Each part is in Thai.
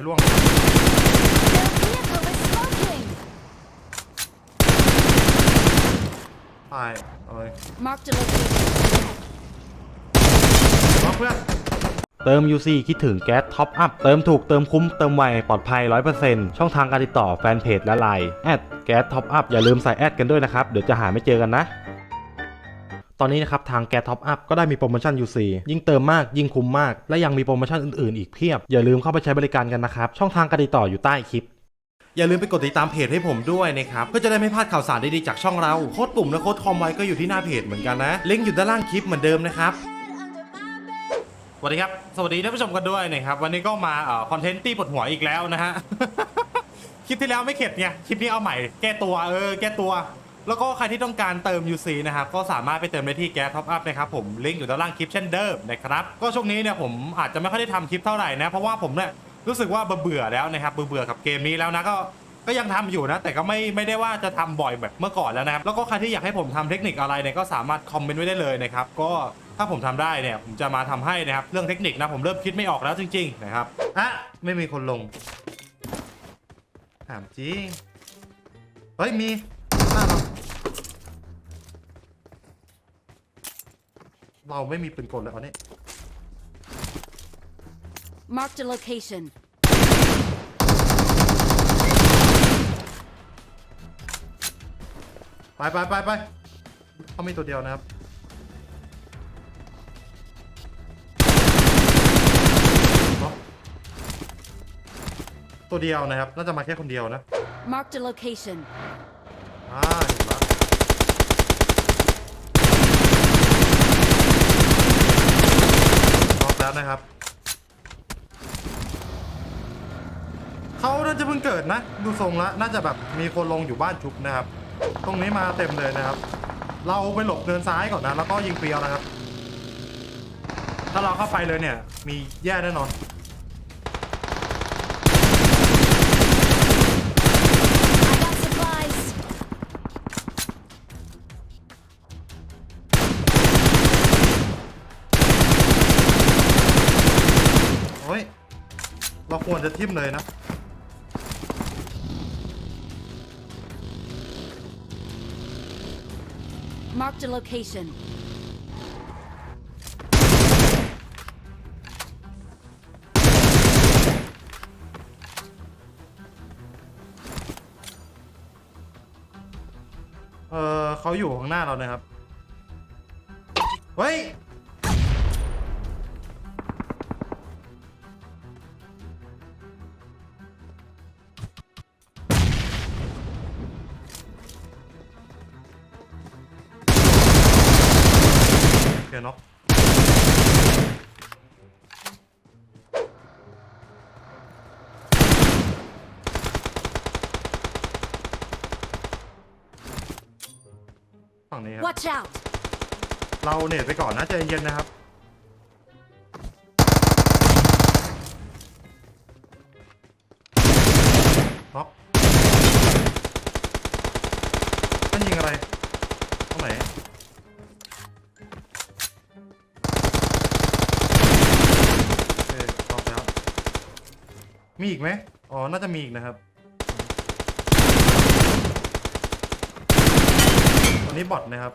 ให้ล่วง Their vehicle is smoking! ตายเอาเลย Marked a location. ล็อกเพื่อน เติม UC คิดถึงแก๊สท็อปอัพ เติมถูกเติมคุ้ม เติมไว ปลอดภัย 100%ช่องทางการติดต่อแฟนเพจและไลน์แอดแก๊สท็อปอัพอย่าลืมใส่แอดกันด้วยนะครับ เดี๋ยวจะหาไม่เจอกันนะ ตอนนี้นะครับทางแกท็อปอัพก็ได้มีโปรโมชั่น UC ยิ่งเติมมากยิ่งคุ้มมาก และยังมีโปรโมชั่นอื่นๆอีกเพียบ อย่าลืมเข้าไปใช้บริการกันนะครับ ช่องทางการติดต่ออยู่ใต้คลิป อย่าลืมไปกดติดตามเพจให้ผมด้วยนะครับเพื่อจะได้ไม่พลาดข่าวสารดีๆจากช่องเราโค้ดปุ่มและโค้ดคอมไว้ก็อยู่ที่หน้าเพจเหมือนกันนะลิงก์อยู่ด้านล่างคลิปเหมือนเดิมนะครับสวัสดีครับสวัสดีท่านผู้ชมกันด้วยนะครับวันนี้ก็มาเอ่อคอนเทนต์ตีปวดหัวอีกแล้วนะฮะคลิปที่แล้วไม่เข็ดไงคลิปนี้เอาใหม่แก้ตัวเออแก้ตัว แล้วก็ใครที่ต้องการเติม UC นะครับก็สามารถไปเติมได้ที่แก๊สท็อปอัพนะครับผมลิงก์อยู่ด้านล่างคลิปเช่นเดิมนะครับก็ช่วงนี้เนี่ยผมอาจจะไม่ค่อยได้ทำคลิปเท่าไหร่นะเพราะว่าผมเนี่ยรู้สึกว่าเบื่อแล้วนะครับเบื่อกับเกมนี้แล้วนะก็ก็ยังทำอยู่นะ แต่ก็ไม่ไม่ได้ว่าจะทำบ่อยแบบเมื่อก่อนแล้วนะครับ แล้วก็ใครที่อยากให้ผมทำเทคนิคอะไรเนี่ยก็สามารถคอมเมนต์ไว้ได้เลยนะครับ ก็ถ้าผมทำได้เนี่ยผมจะมาทำให้นะครับ เรื่องเทคนิคนะผมเริ่มคิดไม่ออกแล้วจริง ๆ นะครับอะไม่มีคนลงถามจริงเฮ้ยมีหน้าเรา เราไม่มีปืนกลเลยเอาเนี่ย Marked a location. ไปไปไปไปเขามีตัวเดียวนะครับ ตัวเดียวนะครับ น่าจะมาแค่คนเดียวนะ Marked a location. อ่าเห็นละล็อกแล้วนะครับ เขา น่าจะเพิ่งเกิดนะ ดูทรงแล้วน่าจะแบบมีคนลงอยู่บ้านชุบนะครับ ตรงนี้มาเต็มเลยนะครับ เราไปหลบเดินซ้ายก่อนนะ แล้วก็ยิงเปียวนะครับ ถ้าเราเข้าไปเลยเนี่ย มีแย่แน่นอนโอ้ยเราควรจะทิมเลยนะ Marked a location. เออเขาอยู่ข้างหน้าเรานะครับ เฮ้ย เดี๋ยวเนาะฝั่งนี้ครับ Watch out! เราเนตไปก่อนนะใจเย็นๆนะครับ น็อกนั่นยิงอะไรตรงไหน มีอีกไหมอ๋อ น่าจะมีอีกนะครับตัวนี้บอทนะครับ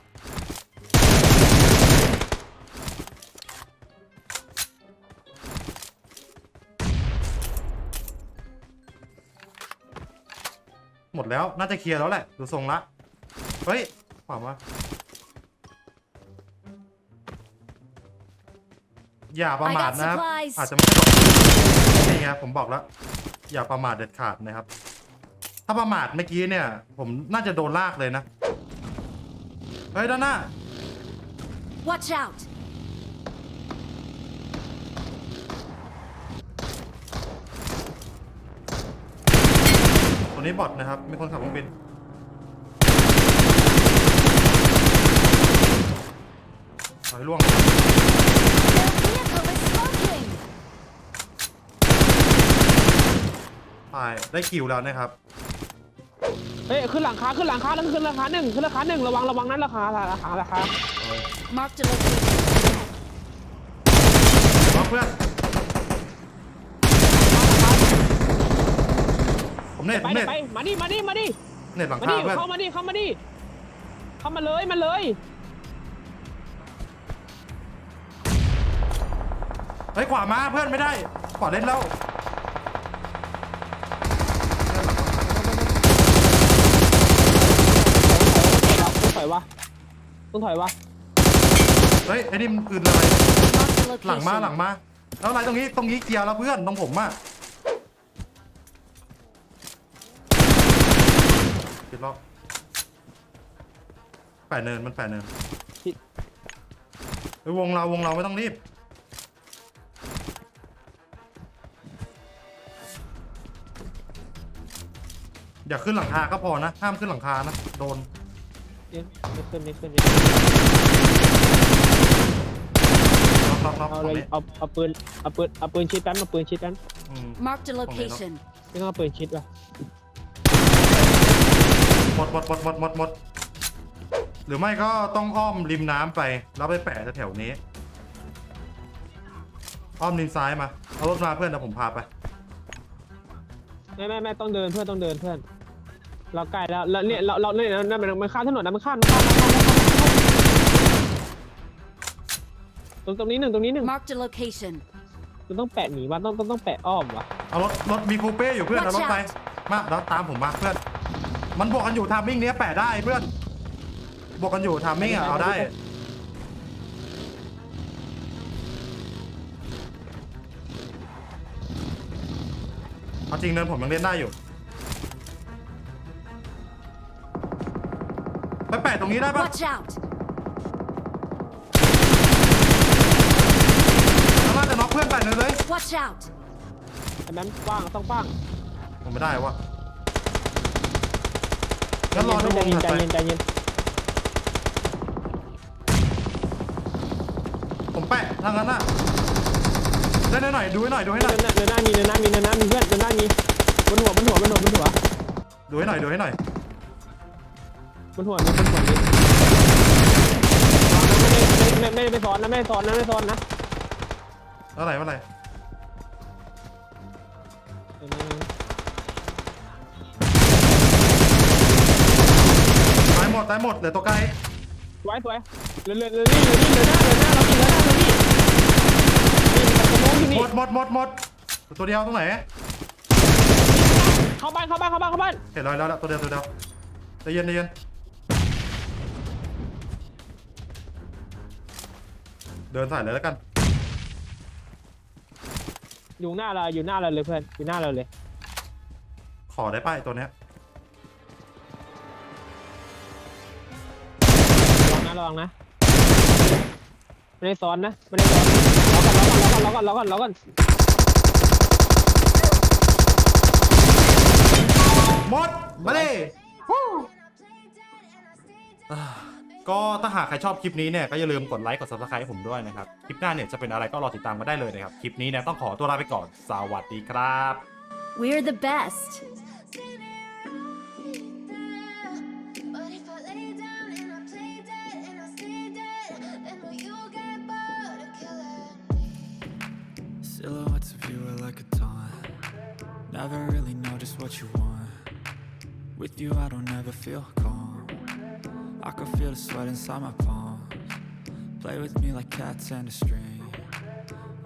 หมดแล้ว น่าจะเคลียร์แล้วแหละ ดูทรงละ เฮ้ย ขวามาอย่าประมาทนะครับ I got supplies อาจจะไม่ใช่บอกนี่ ไงผมบอกแล้ว อย่าประมาทเด็ดขาดนะครับ ถ้าประมาทเมื่อกี้เนี่ย ผมน่าจะโดนลากเลยนะ เฮ้ยด้านหน้า Watch out! ตัวนี้บอทนะครับ มีคนขับเครื่องบิน ถอยล่วง Their vehicle is smoking! ตายได้คิวแล้วนะครับเฮ้ยขึ้นหลังคาขึ้นหลังคาแล้วขึ้นราคาหนึ่งขึ้นราคาหนึ่งระวังระวังนั้นราคาราคาราคา Marked a location. ล็อกเพื่อนผมเน็ตไปผมเน็ตไปมาดิมาดิมาดิเน็ตหลังมาคาดิเพื่อนเข้ามาดิเข้ามาดิเข้ามาเลยมาเลยเฮ้ยขวามาเพื่อนไม่ได้ขวาเล่นแล้ว ต้องถอย วะต้องถอยวะเฮ้ยไอ้นี่มันปืนอะไร Marked a หลังมา location. หลังมา แล้วอะไรตรงนี้ตรงนี้เกียร์แล้วเพื่อนตรงผมอะคิดรอบแปดเนินมันแปดเนินเฮ้ยวงเราวงเราไม่ต้องรีบ อย่าขึ้นหลังคาก็พอนะ ห้ามขึ้นหลังคานะ โดน นี่ไม่ขึ้นไม่ขึ้นนี่ล็อกล็อกล็อกเอาตรเลงยนี้เอาเอาปืนเอาปืนเอาปืนชิดกันเอาปืนชิดกันอืม Marked a location. ไม่ต้องเอาปืนชิดว่ะหมดหมดหมดหมดหมดหมดหรือไม่ก็ต้องอ้อมริมน้ำไป แล้วไปแปะแถวๆนี้ อ้อมริมซ้ายมา เอารถมาเพื่อนเดี๋ยวผมพาไป ไม่ไม่ไม่ต้องเดินเพื่อนต้องเดินเพื่อน เราใกล้แล้วแล้วเนี่ยเราเราเนี่ยนั่นมันมันข้ามถนนนะมันข้ามมันข้ามมันข้ามมันข้ามตรงตรงนี้หนึ่งตรงนี้หนึ่ง Marked a location. มันต้องแปะหนีว่ะต้องต้องต้องแปะอ้อมว่ะเอารถรถมีคูเป้อยู่เพื่อนเอารถ Watch ไป out มาแล้วตามผมมาเพื่อน มันบวกกันอยู่ทามมิ่งเนี้ยแปะได้เพื่อน บวกกันอยู่ทามมิ่งอะเอาได้ เอาจริงเนินผมยังเล่นได้อยู่ ตรงนี้ได้ปะ Watch out! แล้วน่าจะน็อกเพื่อนแปะเนินเลย Watch out! อันนั้นป้างต้องป้างผมไม่ได้วะงั้นรอดูวใจงเย็นถัดใจไปเย็นใจเย็นผมแปะทางนั้นน่ะได้หน่อยดูให้หน่อยดูให้หน่อยเดินหน้าเดินหน้ามีเดินหน้ามีเดินหน้ามีเพื่อนเดินหน้ามีบนหัวบนหัวบนหัวบนหัวดูให้หน่อยดูให้หน่อย บนหัวมีบนหัวมีไม่ไม่ไม่ไม่ซ้อนนะไม่ซ้อนนะไม่ซ้อนนะอะไรอะไรตายหมดตายหมดเหลือตัวไกลสวยสวยเรือเรือเรือนี่เรือนี่เรือหน้าเรือหน้าเราเรือหน้าเรือนี่นี่มันตะโกนอยหมดหมดหมดหมดตัวเดียวตรงไหนเข้าบ้านเข้าบ้านเข้าบ้านเข้าบ้านเห็นรอยแล้วละตัวเดียวตัวเดียวใจเย็นใจเย็น เดินใส่เลยแล้วกัน อยู่หน้าเราอยู่หน้าเราเลยเพื่อนอยู่หน้าเราเลย ขอได้ป้ายตัวเนี้ยระวังนะระวังนะไม่ได้ซ้อนนะไม่ได้ซ้อนล็อกก่อนล็อกก่อนล็อกก่อนล็อกก่อนล็อกก่อนหมด มาดิฮู้อ่า ก็ถ้าหากใครชอบคลิปนี้เนี่ยก็อย่าลืมกดไลค์กด subscribe ให้ผมด้วยนะครับ คลิปหน้าเนี่ยจะเป็นอะไรก็รอติดตามกันได้เลยนะครับ คลิปนี้เนี่ยต้องขอตัวลาไปก่อน สวัสดีครับ We're the best. But if I lay down and I play dead and I stay dead, then will you get bored of killing me? Silhouettes of you are like a taunt. Never really know just what you want. With you, I don't ever feel calm. I can feel the sweat inside my palms. Play with me like cats and a string.